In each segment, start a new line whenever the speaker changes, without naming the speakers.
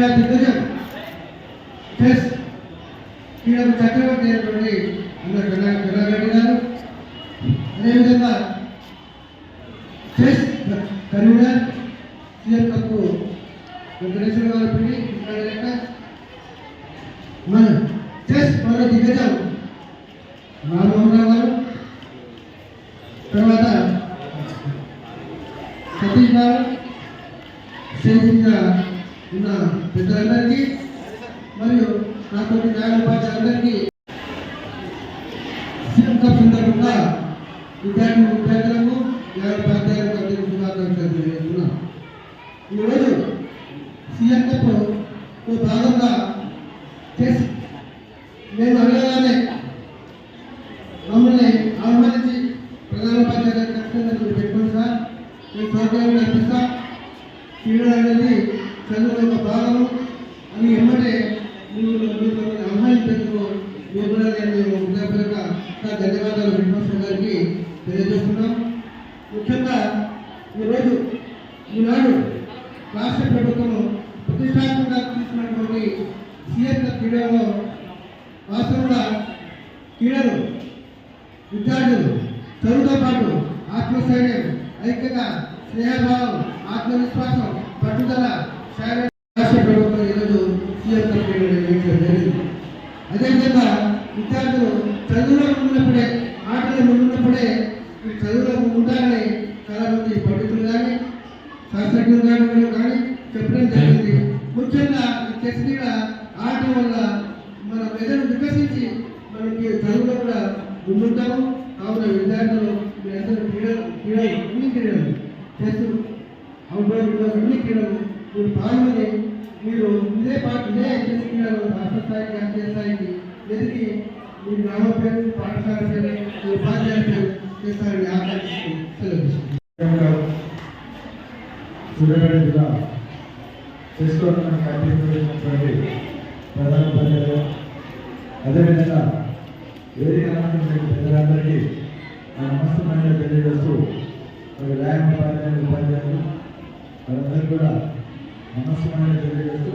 క్రీడా దిగ్గజం. చెస్ క్రీడకు చక్రవర్తి అయినటువంటి అన్న గణారెడ్డి గారు. అదేవిధంగా chess convener CM cup Venkateshwara గారు పిడి డైరెక్టర్ మన చెస్ మరో దిగ్గజం రామ్మోహన్ రావు గారు తర్వాత సతీష్ గారు స్టేజింగ్గా ఉన్న పెద్దలందరికీ మరియు నాతో న్యాయ ఉపాధ్యాయులందరికీ సీఎం కప్ సందర్భంగా విద్యార్థి విద్యార్థులకు న్యాయ ఉపాధ్యాయులకు అందరికీ శుభాకాంక్షలు తెలియజేస్తున్నాం ఈరోజు సీఎం కప్ భాగంగా చేసి మేము అడగగానే మమ్మల్ని ఆహ్వానించి ప్రధాన ఉపాధ్యాయులు ఖచ్చితంగా మీరు పెట్టుకోండి సార్ మేము సౌకర్యం కల్పిస్తాం క్రీడ అనేది చదువు యొక్క భాగము అని ఎమ్మటే మీరు మీరు మమ్మల్ని ఆహ్వానించేందుకు మీరు కూడా నేను హృదయపూర్వక ధన్యవాదాలు వెంకటేశ్వర గారికి తెలియజేస్తున్నాం ముఖ్యంగా ఈరోజు ఈనాడు రాష్ట్ర ప్రభుత్వము ప్రతిష్టాత్మకంగా తీసుకున్నటువంటి సీఎం క్రీడలో వాస్తవంగా క్రీడలు విద్యార్థులు చదువుతో పాటు ఆత్మస్థైర్యం ఐక్యత స్నేహభావం ఆత్మవిశ్వాసం పట్టుదల శారీరక రాష్ట్ర ప్రభుత్వం ఈరోజు సీఎం క్రీడలు నిర్వహించడం జరిగింది అదేవిధంగా విద్యార్థులు చదువులో ఉన్నప్పుడే ఆటలో అంటే ఈ చదువులకు ఉండాలని చాలామంది పండితులు కానీ శాస్త్రజ్ఞులు కానీ వీళ్ళు కానీ చెప్పడం జరిగింది. ముఖ్యంగా చెస్ క్రీడ ఆడటం వల్ల మన మెదడు వికసించి మనకి చదువులో కూడా ముందుంటాము కావున విద్యార్థులు మీరందరూ క్రీడలు క్రీడలు అన్ని క్రీడలు చెస్ అవుట్డోర్ ఇండోర్ అన్ని క్రీడలు మీరు పాల్గొని మీరు ఇదే పాటు ఇదే చెస్ క్రీడలు రాష్ట్ర స్థాయికి అంత్య స్థాయికి ఎదిగి మీ గ్రామ పేరు పాఠశాల పేరు మీ ఉపాధ్యాయుల పేరు చేస్తారని ఆకాంక్షిస్తూ సెలవు తీసుకుంటున్నాను.
సూర్యాపేట జిల్లా చేసుకోవడం కల్పించినటువంటి ప్రధాన ప్రజలు అదేవిధంగా వేదిక అలంకరించిన పెద్దలందరికీ నా నమస్తమైన తెలియజేస్తూ మరి వ్యాయామ ఉపాధ్యాయులు ఉపాధ్యాయులు వారందరూ కూడా నమస్తమైన తెలియజేస్తూ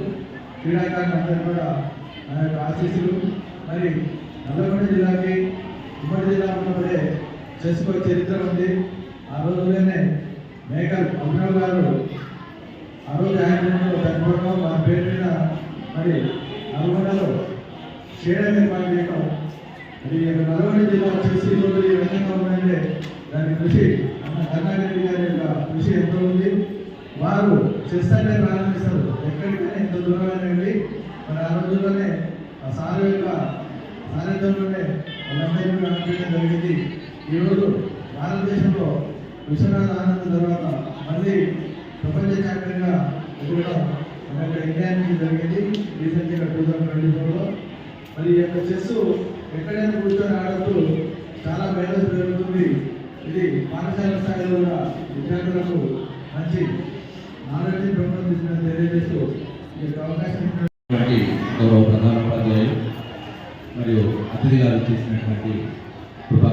క్రీడాకారులందరూ కూడా నా యొక్క ఆశీస్సులు మరి నల్లగొండ జిల్లాకి ఉమ్మడి జిల్లా ఉన్నప్పుడే చేసుకో చరిత్ర ఉంది. ఆ రోజులోనే మేకల్ అభినవ్ గారు ఆ రోజు ఆయన చనిపోవడం వారి పేరు మీద మరి నల్గొండలో చేయడం ఏర్పాటు చేయడం అది నల్గొండ జిల్లా వచ్చేసి ఈ రోజు ఈ విధంగా ఉందంటే దాని కృషి అన్న కర్ణారెడ్డి గారి యొక్క కృషి ఎంతో ఉంది. వారు చేస్తానే ప్రారంభిస్తారు. ఎక్కడికైనా ఎంత దూరమైనా వెళ్ళి మరి ఆ రోజుల్లోనే ఆ సార్ యొక్క సాన్నిధ్యంలోనే వాళ్ళందరినీ కూడా జరిగింది ఈరోజు భారతదేశంలో విశ్వనాథ ఆనంద్ తర్వాత మళ్ళీ ప్రపంచ ఛాంపియన్గా ఎదురుగా మన యొక్క ఇండియానికి జరిగింది. రీసెంట్గా టూ థౌసండ్ ట్వంటీ ఫోర్లో మరి ఈ యొక్క చెస్ ఎక్కడైనా కూర్చొని ఆడుతూ చాలా మేధస్సు పెరుగుతుంది. ఇది పాఠశాల స్థాయిలో కూడా విద్యార్థులకు మంచి నాలెడ్జ్ పెంపొందించిన తెలియజేస్తూ ఈ యొక్క అవకాశం
గౌరవ ప్రధానోపాధ్యాయులు మరియు అతిథి గారు చేసినటువంటి కృపా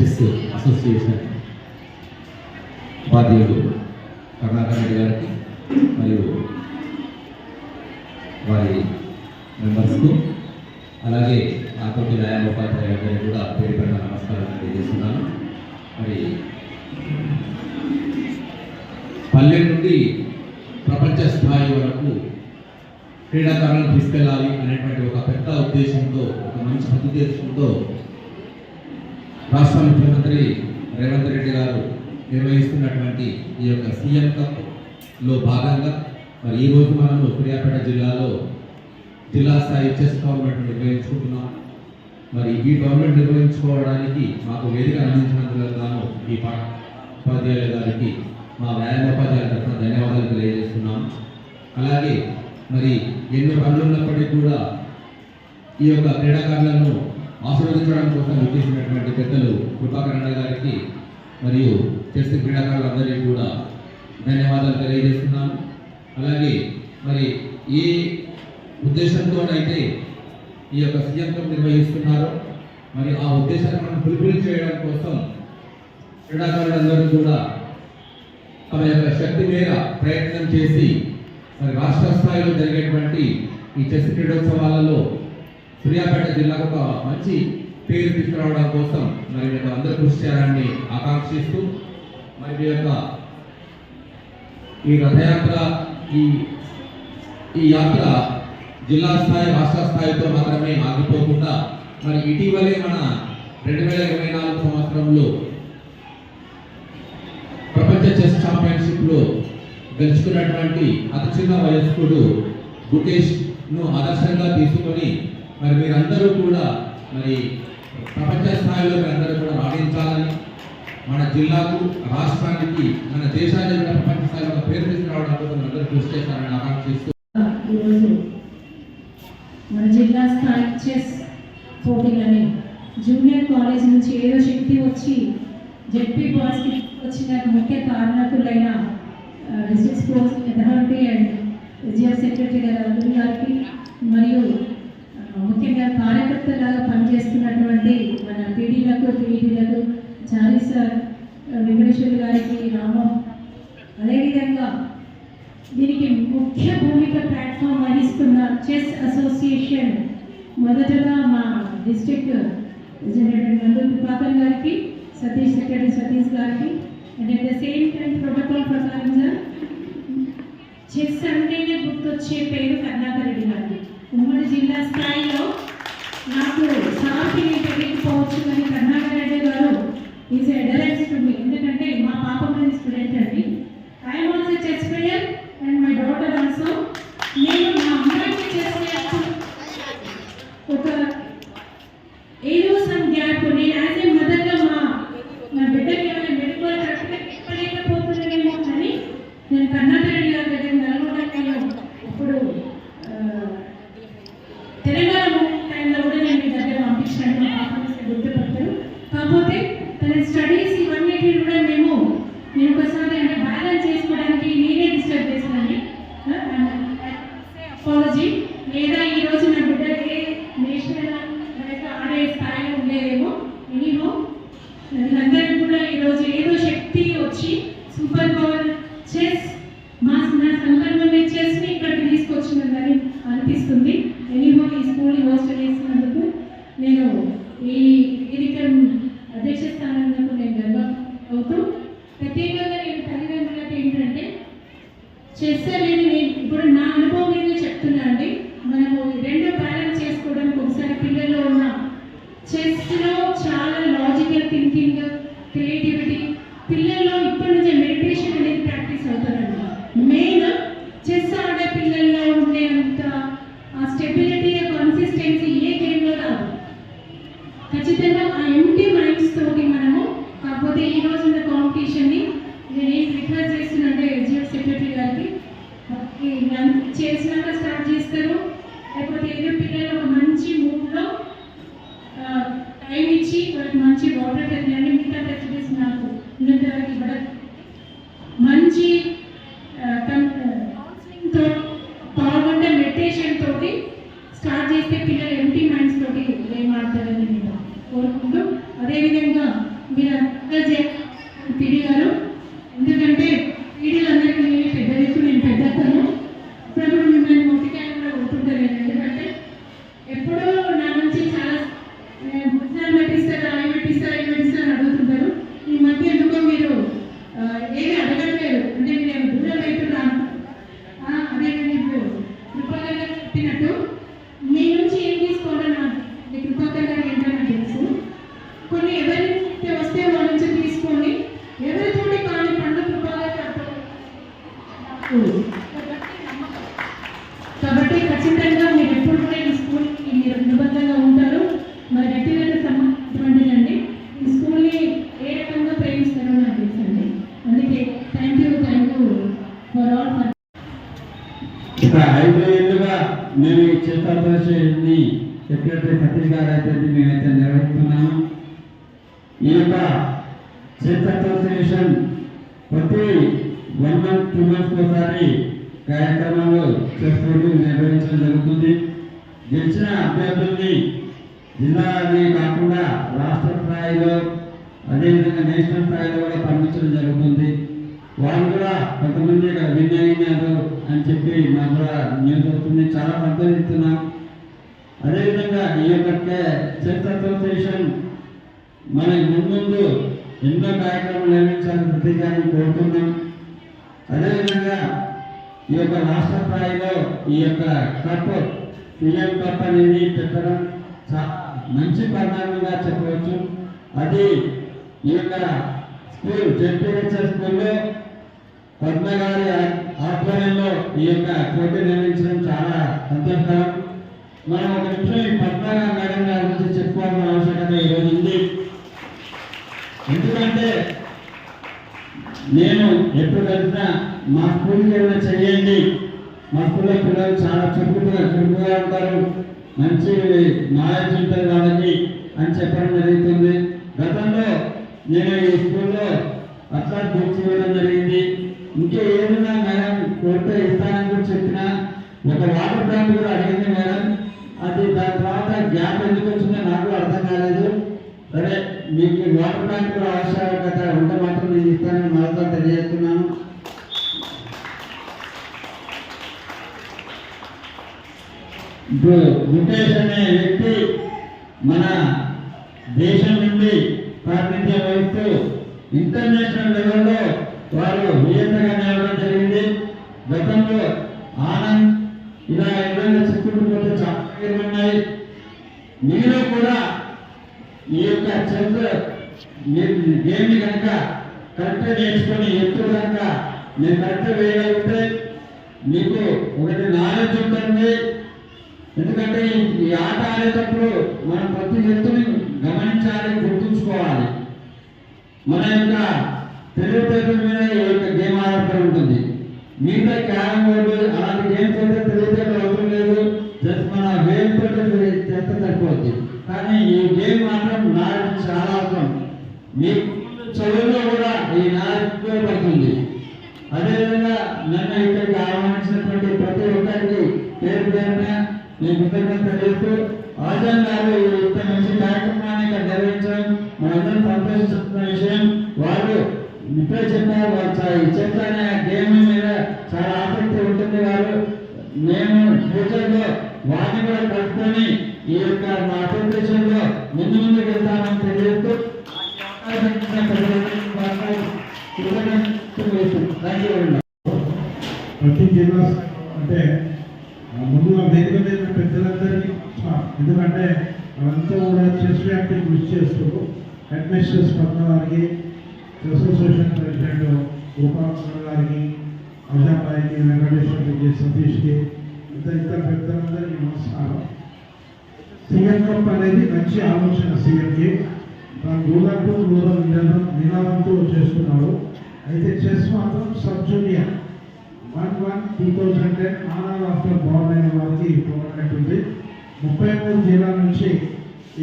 చెస్ అసోసియేషన్ ఉపాధ్యాయుడు కరుణాకర్ రెడ్డి గారికి మరియు వారి మెంబర్స్కు అలాగే ఆకృతి వ్యాయామ ఉపాధ్యాయులందరికీ కూడా పేరు పెట్టిన నమస్కారం తెలియజేస్తున్నాను. మరి పల్లె నుండి ప్రపంచ స్థాయి వరకు క్రీడాకారులను తీసుకెళ్ళాలి అనేటువంటి ఒక పెద్ద ఉద్దేశంతో ఒక మంచి ఉద్దేశంతో రాష్ట్ర ముఖ్యమంత్రి రేవంత్ రెడ్డి గారు నిర్వహిస్తున్నటువంటి ఈ యొక్క సీఎం కప్లో భాగంగా మరి ఈ మనము సూర్యాపేట జిల్లాలో జిల్లా స్థాయి చెస్ టోర్నమెంట్ నిర్వహించుకుంటున్నాం. మరి ఈ టోర్నమెంట్ నిర్వహించుకోవడానికి మాకు వేదిక అందించినందుకు గాను ఈ ఉపాధ్యాయుల గారికి మా వ్యాయామోపాధ్యాయుల తరఫున ధన్యవాదాలు తెలియజేస్తున్నాం. అలాగే మరి ఎన్నో పనులు ఉన్నప్పటికీ కూడా ఈ యొక్క క్రీడాకారులను ఆశీర్వదించడం కోసం ఉద్దేశించినటువంటి పెద్దలు కృపాకరణ గారికి మరియు చెస్ క్రీడాకారులందరికీ కూడా ధన్యవాదాలు తెలియజేస్తున్నాను. అలాగే మరి ఏ ఉద్దేశంతోనైతే ఈ యొక్క సీఎం కప్ నిర్వహిస్తున్నారో మరి ఆ ఉద్దేశాన్ని మనం ఫుల్ఫిల్ చేయడం కోసం క్రీడాకారులందరూ కూడా తమ యొక్క శక్తి మేర ప్రయత్నం చేసి మరి రాష్ట్ర స్థాయిలో జరిగేటువంటి ఈ చెస్ క్రీడోత్సవాలలో సూర్యాపేట జిల్లాకు ఒక మంచి పేరు తీసుకురావడం కోసం మరి మీరు అందరూ కృషి చేయాలని ఆకాంక్షిస్తూ మరి మీ యొక్క ఈ రథయాత్ర ఈ ఈ యాత్ర జిల్లా స్థాయి రాష్ట్ర స్థాయితో మాత్రమే ఆగిపోకుండా మరి ఇటీవలే మన రెండు వేల ఇరవై నాలుగు సంవత్సరంలో ప్రపంచ చెస్ ఛాంపియన్షిప్లో గెలుచుకున్నటువంటి అతి చిన్న వయస్కుడు గుకేష్ను ఆదర్శంగా తీసుకొని మరి మీరందరూ కూడా మరి ప్రపంచ స్థాయిలో మీరందరూ కూడా రాణించాలని మన జిల్లాకు రాష్ట్రానికి మన దేశానికి కూడా ప్రపంచ స్థాయిలో పేరు తీసుకురావడం కోసం మీరందరూ కృషి చేస్తారని ఆకాంక్షిస్తూ
ఈరోజు మన జిల్లా స్థాయి చెస్ పోటీలని జూనియర్ కాలేజ్ నుంచి ఏదో శక్తి వచ్చి జెడ్పీ బాయ్స్కి వచ్చిన ముఖ్య కారణకులైన district sports authority and GS secretary గారు అల్లుడి గారికి మరియు కార్యకర్తలాగా పనిచేస్తున్నటువంటి మన పీడీలకు పీడీలకు చారీ సార్ వెంకటేశ్వర గారికి రామం అదేవిధంగా దీనికి ముఖ్య భూమిక ప్లాట్ఫామ్ వహిస్తున్న చెస్ అసోసియేషన్ మొదటగా మా డిస్ట్రిక్ట్ ప్రెసిడెంట్ నందు కృపాకర్ గారికి సతీష్ సెక్రటరీ సతీష్ గారికి and at the same time protocol ప్రకారం సార్ చెస్ అంటేనే గుర్తొచ్చే పేరు కర్ణాకర్ రెడ్డి గారికి. ఉమ్మడి జిల్లా స్థాయిలో నాకు సార్కి నేను తెలియకపోవచ్చు కన్నా కర్ణాకర్ రెడ్డి గారు ఈజ్ ఎడరెన్స్ టు మీ ఎందుకంటే మా పాప మీద స్టూడెంట్ అండి I'm also chess player and my daughter also నేను మా అమ్మాయికి చెస్ నేర్చు ఒక ఏదో సమ్ గ్యాప్ నేను యాజ్ ఏ మదర్గా మా నా బిడ్డకి ఏమైనా మెడికల్ కరెక్ట్గా చెప్పలేకపోతున్నానేమో కానీ నేను కర్ణాటక రెడ్డి గారి దగ్గర నల్గొండలో ఇప్పుడు ఆ, తెలంగాణ మూమెంట్ టైంలో కూడా నేను మీ దగ్గర పంపించాను మా పాపని గుర్తుపడతారు కాకపోతే తన స్టడీస్ ఇవన్నీ కూడా మేము నేను ఒకసారి అంటే బ్యాలెన్స్ చేసుకోవడానికి నేనే డిస్టర్బ్ చేసినాను అపాలజీ లేదా ఈ రోజు నా బిడ్డకి నేషనల్ లెవెల్ ఆడే స్థాయిలో ఉండేదేమో ఎనీహో వీళ్ళందరికీ కూడా ఈరోజు ఏదో శక్తి వచ్చి సూపర్ పవర్ చెస్ మా నా సందర్భంలో చెస్ని ఇక్కడికి తీసుకొచ్చినదని అనిపిస్తుంది ఎనీహో ఈ స్కూల్ని హోస్ట్ చేసినందుకు నేను ఈ వేదిక అధ్యక్ష స్థానంలో నేను గర్వ అవుతూ ప్రత్యేకంగా నేను తల్లిదండ్రులకు ఏంటంటే చెస్ అనేది నేను ఇప్పుడు నా అనుభవం మీద చెప్తున్నా అండి మనము ఈ రెండు బ్యాలెన్స్ చేసుకోవడానికి ఒకసారి పిల్లల్లో ఉన్న చెస్లో చాలా లాజికల్ థింకింగ్ క్రియేటివిటీ పిల్లల్లో ఇప్పటి నుంచే మెడిటేషన్ అనేది ప్రాక్టీస్ అవుతారండి మెయిన్ చెస్ ఆడే పిల్లల్లో ఉండేంత ఆ స్టెబిలిటీ కన్సిస్టెన్సీ ఏ గేమ్లో రాదు ఖచ్చితంగా ఆ ఎంటీ మైండ్స్ తోటి మనము కాకపోతే ఈ రోజు ఉన్న కాంపిటీషన్ని నేను ఏం రిక్వెస్ట్ చేస్తున్నంటే ఎస్జిఎఫ్ సెక్రటరీ గారికి ఈ లంచ్ చేసినాక స్టార్ట్ చేస్తారు లేకపోతే ఏదో పిల్లలు ఒక మంచి మూడ్లో టైం ఇచ్చి వాళ్ళకి మంచి వాటర్ పెట్టినండి మిగతా ఫెసిలిటీస్ నాకు ఉన్నంత వరకు ఇవ్వడం మంచి కౌన్సిలింగ్తో పాల్గొంటే మెడిటేషన్ తోటి అయితే పిల్లలు ఎంటీ మైండ్స్ తోటి గేమ్ ఆడతారని నేను కోరుకుంటూ అదేవిధంగా మీరు అందరూ పిడి గారు ఎందుకంటే పీడీలందరికీ నేను పెద్ద దిక్కు నేను పెద్దతను ఇప్పుడు మిమ్మల్ని మొట్టికాయలు కూడా కొడుతుంటాను ఎందుకంటే ఎప్పుడూ నా నుంచి చాలా భోజనాలు పెట్టిస్తారా అవి పెట్టిస్తారా ఇవి పెట్టిస్తారా అని అడుగుతుంటారు. ఈ మధ్య ఎందుకో మీరు ఏమీ అడగట్లేదు. అంటే నేను దూరం అవుతున్నాను అదే నేను ఇప్పుడు కృపగా చెప్పినట్టు
మేము ఈ చిత్ర సెక్రటరీ సతీష్ గారు అయితే మేమైతే నిర్వహిస్తున్నాము. ఈ యొక్క చెస్ అసోసియేషన్ ప్రతి వన్ మంత్ టూ మంత్స్ ఒకసారి కార్యక్రమాలు చేసుకుంటూ నిర్వహించడం జరుగుతుంది. గెలిచిన అభ్యర్థుల్ని జిల్లానే కాకుండా రాష్ట్ర స్థాయిలో అదేవిధంగా నేషనల్ స్థాయిలో కూడా పంపించడం జరుగుతుంది. వాళ్ళు కూడా కొంతమంది ఇక్కడ విన్ అయినారు అని చెప్పి మాకు కూడా న్యూస్ వస్తుంది. చాలా సంతోషిస్తున్నాం అదేవిధంగా ఈ యొక్క చెస్ అసోసియేషన్ మన ముందు ఎన్నో కార్యక్రమాలు నిర్మించాలని ప్రతిగాన్ని కోరుతున్నాం అదేవిధంగా ఈ యొక్క రాష్ట్ర స్థాయిలో ఈ యొక్క కప్ సీఎం కప్ అనేది పెట్టడం చాలా మంచి పరిణామంగా చెప్పవచ్చు. అది ఈ యొక్క స్కూల్ జెడ్పీహెచ్ఎస్ స్కూల్లో పద్మ గారి ఆధ్వర్యంలో ఈ యొక్క పోటీ నిర్వహించడం చాలా సంతోషకరం. మనం ఒక నిమిషం ఈ పద్మ గారి మేడం గారి గురించి చెప్పుకోవాల్సిన ఆవశ్యకత ఈరోజు ఉంది. ఎందుకంటే నేను ఎప్పుడు కలిసినా మా స్కూల్కి ఏమైనా చేయండి మా స్కూల్లో పిల్లలు చాలా చురుకుగా చురుకుగా ఉంటారు. మంచి నాలెడ్జ్ ఉంటుంది వాళ్ళకి అని చెప్పడం జరుగుతుంది. గతంలో నేను ఈ స్కూల్లో అట్లా బుక్స్ జరిగింది. సరే మీకు వాటర్ ట్యాంక్ ఆవశ్యకత ఉంటే మాత్రం నేను ఇస్తానని మరొక తెలియజేస్తున్నాను. ఇప్పుడు ముఖేష్ అనే వ్యక్తి మన దేశం నుండి ప్రాతినిధ్యం వహిస్తూ ఇంటర్నేషనల్ లెవెల్లో వారు నియంత్రణ నిలవడం జరిగింది. గతంలో ఆనంద్ ఇలా ఎవరైనా చిక్కుకుపోతే చాలా ఉన్నాయి. మీరు కూడా ఈ యొక్క చెస్ గేమ్ని కనుక కరెక్ట్గా నేర్చుకొని ఎత్తు కనుక నేను కరెక్ట్గా వేయగలిగితే మీకు ఒకటి నాలెడ్జ్ ఉంటుంది ఎందుకంటే ఈ- ఆట ఆడేటప్పుడు మనం ప్రతి ఎత్తుని గమనించాలి గుర్తుంచుకోవాలి. మన యొక్క తెలివితేటల మీద ఈ యొక్క గేమ్ ఆధారపడి ఉంటుంది. మిగతా క్యారమ్ బోర్డు అలాంటి గేమ్స్ అయితే తెలివితేటలు అవసరం లేదు. జస్ట్ మన వేలుతో చేస్తే సరిపోతుంది కానీ ఈ గేమ్ మాత్రం నాలెడ్జ్ చాలా అవసరం మీ చదువులో కూడా ఈ నాలెడ్జ్ ఉపయోగపడుతుంది. అదేవిధంగా నన్ను ఇక్కడికి ఆహ్వానించినటువంటి ప్రతి ఒక్కరికి పేరు పేరున నేను కృతజ్ఞత తెలియజేస్తూ ఆచార్య గారు ఈ ఇంత మంచి కార్యక్రమాన్ని ఇక్కడ నిర్వహించడం మనందరం సంతోషిస్తున్నాం విషయం వారు ఇప్పుడే చెప్పారు వారు చా- ఈ చెస్ అనే గేమ్ మీద చాలా ఆసక్తి ఉంటుంది వారు మేము ఫ్యూచర్లో వారిని కూడా కలుపుకొని ఈ యొక్క మా అసోసియేషన్లో ముందు ముందుకు వెళ్తామని తెలియజేస్తూ థ్యాంక్ యూ వెరీ మచ్
ప్రతి జిల్లా అంటే ఆ, ముందుగా వేదిక మీద ఉన్న పెద్దలందరికీ ఎందుకంటే వాళ్ళంతా కూడా చెస్ వ్యాప్తి కృషి చేస్తూ హెడ్ మిస్టర్స్ పద్మ గారికి చెస్ అసోసియేషన్ ప్రెసిడెంట్ గోపాల గారికి అజాబాయికి వెంకటేశ్వరకి సతీష్కి ఇతర ఇతర పెద్దలందరికీ నమస్కారం. సీఎం కప్ అనేది మంచి ఆలోచన సీఎంకి. తను రూరల్కు రూరల్ నినాదం నినాదంతో చేస్తున్నాడు అయితే చెస్ మాత్రం sub junior one one two thousand ten honour ఆఫ్టర్ బాల్ అయిన వారికి టోర్నమెంట్ ఉంది. ముప్పై మూడు జిల్లాల నుంచి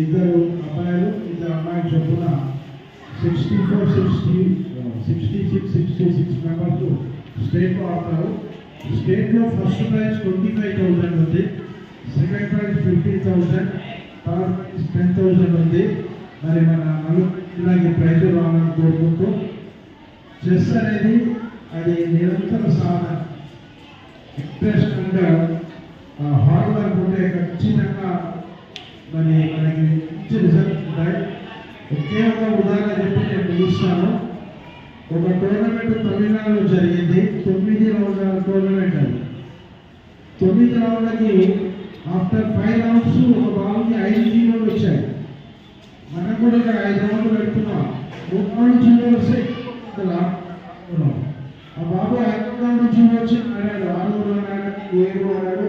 ఇద్దరు అబ్బాయిలు ఇద్దరు అమ్మాయిలు చొప్పున sixty four sixty sixty six sixty six members స్టేట్లో ఆడతారు. స్టేట్లో first prize twenty five thousand ఉంది. Second prize fifty thousand third prize ten thousand ఉంది. మరి మన నలుగురు జిల్లాకి ప్రైజ్ రావాలని కోరుకుంటూ చెస్ అనేది అది నిరంతర సాధన ఇంట్రెస్ట్గా హార్డ్ వర్క్ ఉంటే ఖచ్చితంగా మరి మనకి మంచి రిజల్ట్ ఉంటాయి. ఒకే ఒక ఉదాహరణ చెప్పి నేను ముగిస్తాను. ఒక టోర్నమెంట్ తమిళనాడులో జరిగింది. తొమ్మిది రౌండ్ల టోర్నమెంట్ అది. తొమ్మిది రౌండ్లకి ఆఫ్టర్ ఫైవ్ రౌండ్స్ ఒక బాల్కి ఐదు జీరోలు వచ్చాయి. మనం కూడా ఇక్కడ ఐదు రౌండ్లు పెడుతున్నాం. మూడు రౌండ్లు జీరో వస్తాయి ఆ బాబు ఎక్కడ నుంచి వచ్చి ఆడాడు ఆరు అన్నాడు ఏడు ఆడాడు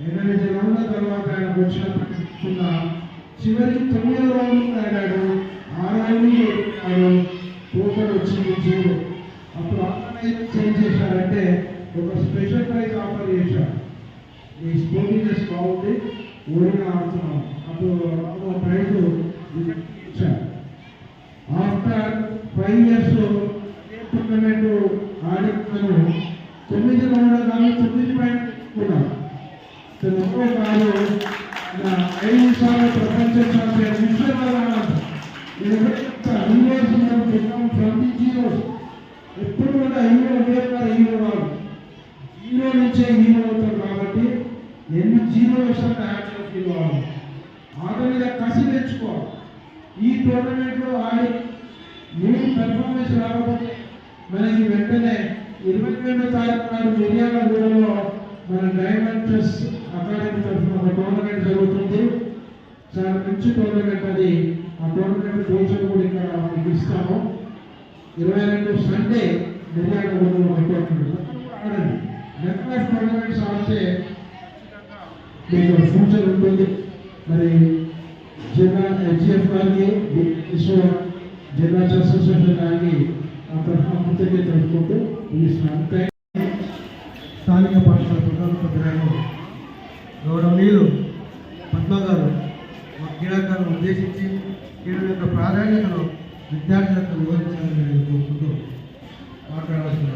ఎనిమిది రౌండ్ల తర్వాత ఆయనకు వచ్చిన చెప్తున్నా చివరికి తొమ్మిది రోజులు ఆడాడు. ఆ రౌండ్లు ఆడాడు. వచ్చింది జీరో అప్పుడు ఆన్లైన్ చేంజ్ చేశారంటే ఒక స్పెషల్ ప్రైజ్ ఆఫర్ చేశారు మీ స్పోర్టింగ్నెస్ బాగుంది ఓడిగా ఆడుతున్నాం. అప్పుడు ఒక ప్రైజ్ ఇచ్చారు ఆఫ్టర్ ఫైవ్ ఇయర్స్ టోర్నమెంట్ ఆడినాను తొమ్మిది రౌండ్ల కానీ తొమ్మిది పాయింట్ కూడా ఇంకో కాదు నా ఐదు సార్లు ప్రపంచ ఛాంపియన్ విశ్వనాథ్ నేను ఎప్పుడు కూడా హీరో అంబేద్కర్ హీరో రాదు హీరో నుంచే హీరో అవుతారు కాబట్టి ఎన్ని జీరో వేసాక యాక్షన్ హీరో అవ్వాలి. ఆట మీద కసి తెచ్చుకోవాలి. ఈ టోర్నమెంట్లో ఆడి మీరు పెర్ఫార్మెన్స్ రాకపోతే మనకి వెంటనే ఇరవై రెండో తారీఖు నాడు మిర్యాల మిర్యాలగూడలో మన డైమండ్ చెస్ అకాడమీ తరఫున ఒక టోర్నమెంట్ జరుగుతుంది. చాలా మంచి టోర్నమెంట్ అది. ఆ టోర్నమెంట్ కోచర్ కూడా ఇక్కడ మీకు ఇస్తాము. ఇరవై రెండు సండే మిర్యాలగూడలో ఒక టోర్నమెంట్. నెంబర్ ఆఫ్ టోర్నమెంట్స్ ఆడితే మీకు ఫ్యూచర్ ఉంటుంది. మరి జిల్లా హెచ్ఎఫ్ గారికి జిల్లా అసోసియేషన్ గారికి ఆ తరఫున కృతజ్ఞత తెలుపుకుంటూ ఈ థ్యాంక్
స్థానిక పాఠశాల ప్రధాన ఉపాధ్యాయులు గౌరవనీయులు పద్మ గారు మా క్రీడాకారులను ఉద్దేశించి క్రీడల యొక్క ప్రాధాన్యతను విద్యార్థులకు వివరించాలని నేను కోరుకుంటూ మాట్లాడాల్సిన